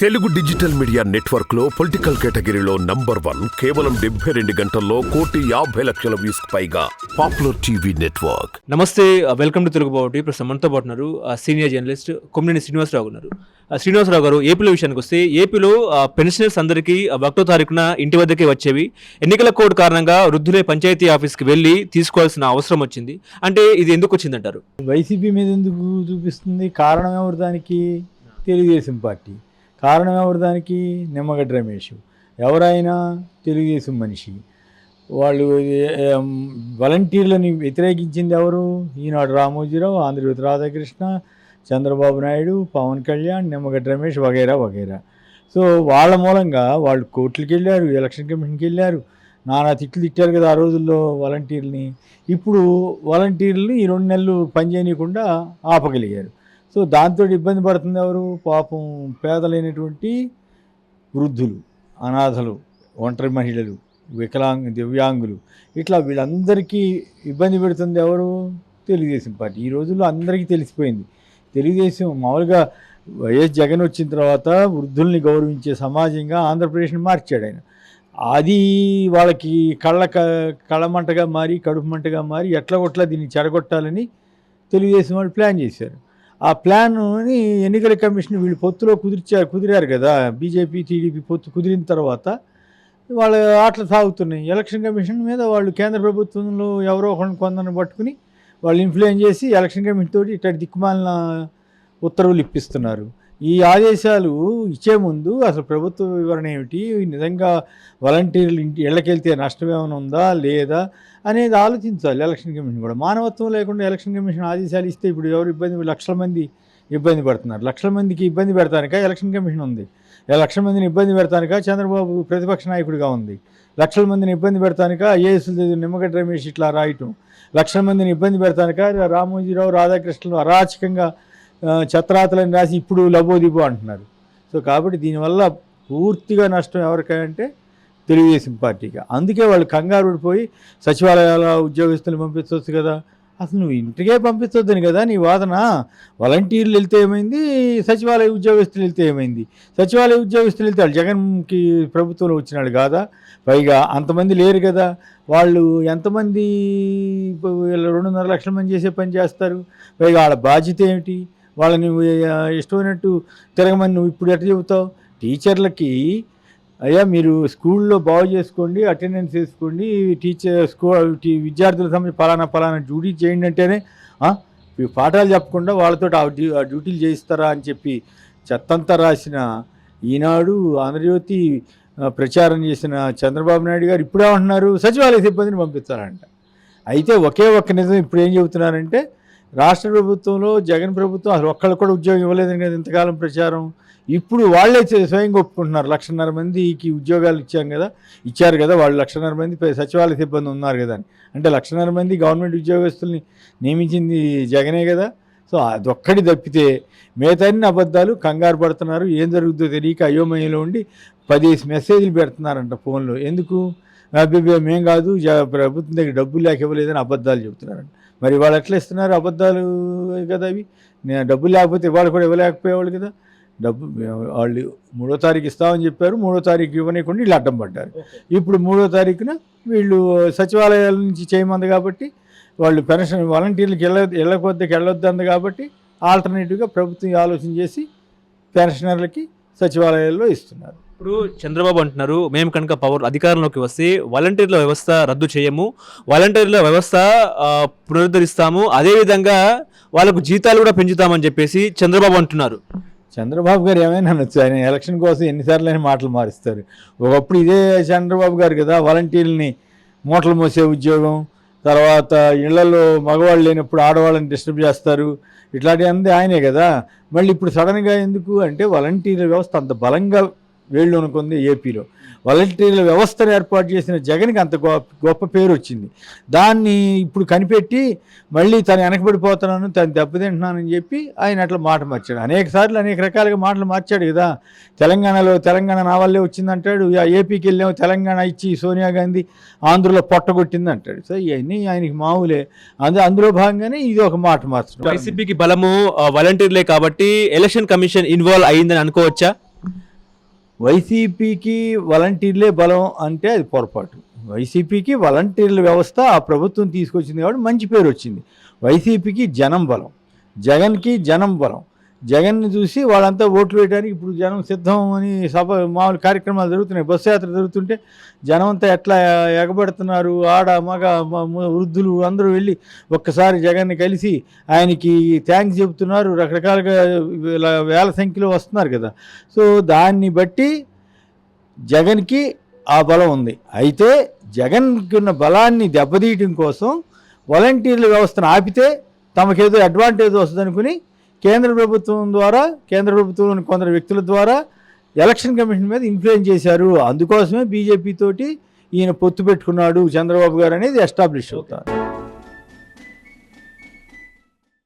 Telugu digital media నెట్వర్క్లో political కేటగిరీలో number one కేవలం డెబ్బై రెండు గంటల్లో కోటి యాభై లక్షల వ్యూస్ పైగా పాపులర్ టీవీ నెట్వర్క్. నమస్తే వెల్కమ్ టు తెలుగు బావటి. ప్రస్తుతం మనతో పాటు ఉన్నారు. ఆ, సీనియర్ జర్నలిస్ట్ కొమ్మినేని శ్రీనివాసరావు ఉన్నారు శ్రీనివాసరావు గారు ఏపీలో విషయానికి వస్తే ఏపీలో పెన్షనర్స్ అందరికీ ఒకటో తారీఖున ఇంటి వద్దకే వచ్చేవి. ఎన్నికల కోడ్ కారణంగా వృద్ధులే పంచాయతీ ఆఫీస్కి వెళ్ళి తీసుకోవాల్సిన అవసరం వచ్చింది. అంటే ఇది ఎందుకు వచ్చిందంటారు? వైసీపీ మీద ఎందుకు చూపిస్తుంది? కారణం ఎవరు దానికి? తెలుగుదేశం పార్టీ. కారణం ఎవరు దానికి? నిమ్మగడ్డ రమేష్. ఎవరైనా తెలుగుదేశం మనిషి. వాళ్ళు వాలంటీర్లని వ్యతిరేకించింది ఎవరు? ఈనాడు రామోజీరావు ఆంధ్రజ్యోతి రాధాకృష్ణ చంద్రబాబు నాయుడు పవన్ కళ్యాణ్ నిమ్మగడ్డ రమేష్ వగైరా వగైరా. సో వాళ్ళ మూలంగా వాళ్ళు కోర్టులకు వెళ్ళారు ఎలక్షన్ కమిషన్కి వెళ్ళారు. నానా తిట్లు తిట్టారు కదా ఆ రోజుల్లో వాలంటీర్ని ఇప్పుడు వాలంటీర్లు ఈ రెండు నెలలు పనిచేయకుండా ఆపగలిగారు. సో దాంతో ఇబ్బంది పడుతుంది ఎవరు? పాపం పేదలైనటువంటి వృద్ధులు అనాథలు ఒంటరి మహిళలు వికలాంగ దివ్యాంగులు. ఇట్లా వీళ్ళందరికీ ఇబ్బంది పెడుతుంది ఎవరు? తెలుగుదేశం పార్టీ. ఈ రోజుల్లో అందరికీ తెలిసిపోయింది. తెలుగుదేశం మామూలుగా వైఎస్ జగన్ వచ్చిన తర్వాత వృద్ధుల్ని గౌరవించే సమాజంగా ఆంధ్రప్రదేశ్ని మార్చాడు ఆయన. అది వాళ్ళకి కళ్ళ క- కళ్ళమంటగా మారి కడుపు మంటగా మారి ఎట్లా కొట్లా దీన్ని చెడగొట్టాలని తెలుగుదేశం వాళ్ళు ప్లాన్ చేశారు. ఆ ప్లాన్ని ఎన్నికల కమిషన్ వీళ్ళు పొత్తులో కుదిర్చారు కుదిరారు కదా. బీజేపీ టీడీపీ పొత్తు కుదిరిన తర్వాత వాళ్ళ ఆటలు సాగుతున్నాయి. ఎలక్షన్ కమిషన్ మీద వాళ్ళు కేంద్ర ప్రభుత్వంలో ఎవరో ఒకరిని కొందరిని పట్టుకుని వాళ్ళు ఇన్ఫ్లుయెన్స్ చేసి ఎలక్షన్ కమిషన్ తోటి ఇట్లా దిక్కుమాలిన ఉత్తర్వులు ఇప్పిస్తున్నారు. ఈ ఆదేశాలు ఇచ్చే ముందు అసలు ప్రభుత్వ వివరణ ఏమిటి? నిజంగా వాలంటీర్లు ఇంటి ఇళ్ళకెళ్తే నష్టం ఏమైనా ఉందా లేదా అనేది ఆలోచించాలి ఎలక్షన్ కమిషన్ కూడా. మానవత్వం లేకుండా ఎలక్షన్ కమిషన్ ఆదేశాలు ఇస్తే ఇప్పుడు ఎవరు ఇబ్బంది లక్షల మంది ఇబ్బంది పడుతున్నారు. లక్షల మందికి ఇబ్బంది పెడతానిక ఎలక్షన్ కమిషన్ ఉంది? లక్షల మందిని ఇబ్బంది పెడతానిక చంద్రబాబు ప్రతిపక్ష నాయకుడిగా ఉంది? లక్షల మందిని ఇబ్బంది పెడతానిక ఐఏఎస్లు నిమ్మగడ్డ రమేష్ ఇట్లా రాయటం? లక్షల మందిని ఇబ్బంది పెడతానిక రామోజీరావు రాధాకృష్ణలు అరాచకంగా ఛత్రాతలని రాసి ఇప్పుడు లబోదిబో అంటున్నారు. సో కాబట్టి దీనివల్ల పూర్తిగా నష్టం ఎవరికంటే తెలుగుదేశం పార్టీకి. అందుకే వాళ్ళు కంగారు పడిపోయి సచివాలయాల ఉద్యోగస్తులు పంపించవచ్చు కదా. అసలు నువ్వు ఇంటికే పంపించొద్దని కదా నీ వాదన. వాలంటీర్లు వెళ్తే ఏమైంది? సచివాలయ ఉద్యోగస్తులు వెళ్తే ఏమైంది? సచివాలయ ఉద్యోగస్తులు వెళ్తే వాళ్ళు జగన్కి ప్రభుత్వంలో వచ్చినాడు కాదా? పైగా అంతమంది లేరు కదా. వాళ్ళు ఎంతమంది రెండున్నర లక్షల మంది చేసే పని చేస్తారు? పైగా వాళ్ళ బాధ్యత ఏమిటి? వాళ్ళని ఇష్టమైనట్టు తిరగమని నువ్వు ఇప్పుడు ఎట్లా చెబుతావు? టీచర్లకి అయ్యా మీరు స్కూల్లో బాగు చేసుకోండి అటెండెన్స్ వేసుకోండి టీచర్ స్కూల్ విద్యార్థుల సమయం పలానా పలానా డ్యూటీ చేయండి అంటేనే పాఠాలు చెప్పకుండా వాళ్ళతో ఆ డ్యూ ఆ డ్యూటీలు చేయిస్తారా అని చెప్పి చెత్తంతా రాసిన ఈనాడు ఆంధ్రజ్యోతి ప్రచారం చేసిన చంద్రబాబు నాయుడు గారు ఇప్పుడే ఉంటున్నారు సచివాలయ సిబ్బందిని పంపిస్తారంట. అయితే ఒకే ఒక్క నిజం ఇప్పుడు ఏం చెబుతున్నారంటే రాష్ట్ర ప్రభుత్వంలో జగన్ ప్రభుత్వం అసలు ఒక్కళ్ళు కూడా ఉద్యోగం ఇవ్వలేదని కదా ఇంతకాలం ప్రచారం. ఇప్పుడు వాళ్ళే స్వయంగా ఒప్పుకుంటున్నారు. లక్షన్నర మందికి ఉద్యోగాలు ఇచ్చాం కదా ఇచ్చారు కదా వాళ్ళు. లక్షన్నర మంది సచివాలయ సిబ్బంది ఉన్నారు కదా అని. అంటే లక్షన్నర మంది గవర్నమెంట్ ఉద్యోగస్తుల్ని నియమించింది జగనే కదా. సో అదొక్కటి తప్పితే మిగతాన్ని అబద్ధాలు కంగారు పడుతున్నారు. ఏం జరుగుతుందో తెలియక అయోమయంలో ఉండి పదిహేసి మెసేజ్లు పెడుతున్నారంట ఫోన్లో. ఎందుకు? అబ్బే కాదు ప్రభుత్వం దగ్గర డబ్బులు లేక ఇవ్వలేదని అబద్ధాలు చెబుతున్నారంట. మరి వాళ్ళు ఎట్లా ఇస్తున్నారు అబద్ధాలు కదా అవి? నేను డబ్బులు లేకపోతే ఇవాళ కూడా ఇవ్వలేకపోయేవాళ్ళు కదా. డబ్బు వాళ్ళు మూడో తారీఖు ఇస్తామని చెప్పారు మూడో తారీఖు ఇవ్వనీయకుండా వీళ్ళు అడ్డం పడ్డారు. ఇప్పుడు మూడో తారీఖున వీళ్ళు సచివాలయాల నుంచి చేయమంది కాబట్టి వాళ్ళు పెన్షన్ వాలంటీర్లకు వెళ్ళ వెళ్ళకొద్దకి వెళ్ళొద్దు అంది కాబట్టి ఆల్టర్నేటివ్గా ప్రభుత్వం ఆలోచన చేసి పెన్షనర్లకి సచివాలయాల్లో ఇస్తున్నారు. ఇప్పుడు చంద్రబాబు అంటున్నారు మేము కనుక పవర్ అధికారంలోకి వస్తే వాలంటీర్ల వ్యవస్థ రద్దు చేయము వాలంటీర్ల వ్యవస్థ పునరుద్ధరిస్తాము అదేవిధంగా వాళ్ళకు జీతాలు కూడా పెంచుతామని చెప్పేసి చంద్రబాబు అంటున్నారు. చంద్రబాబు గారు ఏమైనా అనొచ్చు? ఆయన ఎలక్షన్ కోసం ఎన్నిసార్లు అయినా మాటలు మారుస్తారు. ఒకప్పుడు ఇదే చంద్రబాబు గారు కదా వాలంటీర్ని మూటలు మోసే ఉద్యోగం తర్వాత ఇళ్ళలో మగవాళ్ళు లేనప్పుడు ఆడవాళ్ళని డిస్టర్బ్ చేస్తారు ఇట్లాంటివి అంది ఆయనే కదా. మళ్ళీ ఇప్పుడు సడన్గా ఎందుకు? అంటే వాలంటీర్ వ్యవస్థ అంత బలంగా వేళ్ళు అనుకుంది ఏపీలో. వాలంటీర్ల వ్యవస్థను ఏర్పాటు చేసిన జగన్కి అంత గొప్ప గొప్ప పేరు వచ్చింది. దాన్ని ఇప్పుడు కనిపెట్టి మళ్ళీ తను వెనకబడిపోతున్నాను తను దెబ్బతింటున్నానని చెప్పి ఆయన అట్లా మాట మార్చాడు. అనేక సార్లు అనేక రకాలుగా మాటలు మార్చాడు కదా. తెలంగాణలో తెలంగాణ నా వల్లే వచ్చిందంటాడు ఏపీకి వెళ్ళాము తెలంగాణ ఇచ్చి సోనియా గాంధీ ఆంధ్రలో పొట్టగొట్టింది అంటాడు సో ఇవన్నీ ఆయనకి మామూలే. అందు అందులో భాగంగానే ఇది ఒక మాట మార్చడం. వైసీపీకి బలము వాలంటీర్లే కాబట్టి ఎలక్షన్ కమిషన్ ఇన్వాల్వ్ అయ్యిందని అనుకోవచ్చా? వైసీపీకి వాలంటీర్లే బలం అంటే అది పొరపాటు. వైసీపీకి వాలంటీర్ల వ్యవస్థ ఆ ప్రభుత్వం తీసుకొచ్చింది కాబట్టి మంచి పేరు వచ్చింది. వైసీపీకి జనం బలం. జగన్కి జనం బలం. జగన్ని చూసి వాళ్ళంతా ఓట్లు వేయడానికి ఇప్పుడు జనం సిద్ధం అని సభ మామూలు కార్యక్రమాలు జరుగుతున్నాయి బస్సు యాత్ర జరుగుతుంటే జనం అంతా ఎట్లా ఎగబడుతున్నారు? ఆడ మగ వృద్ధులు అందరూ వెళ్ళి ఒక్కసారి జగన్ని కలిసి ఆయనకి థ్యాంక్స్ చెబుతున్నారు. రకరకాలుగా ఇలా వేల సంఖ్యలో వస్తున్నారు కదా. సో దాన్ని బట్టి జగన్కి ఆ బలం ఉంది. అయితే జగన్కి ఉన్న బలాన్ని దెబ్బతీయటం కోసం వాలంటీర్ల వ్యవస్థను ఆపితే తమకేదో అడ్వాంటేజ్ వస్తుంది అనుకుని కేంద్ర ప్రభుత్వం ద్వారా కేంద్ర ప్రభుత్వంలోని కొందరు వ్యక్తుల ద్వారా ఎలక్షన్ కమిషన్ మీద ఇన్ఫ్లుయెన్స్ చేశారు. అందుకోసమే బీజేపీ తోటి ఈయన పొత్తు పెట్టుకున్నాడు చంద్రబాబు గారు అనేది ఎస్టాబ్లిష్ అవుతారు.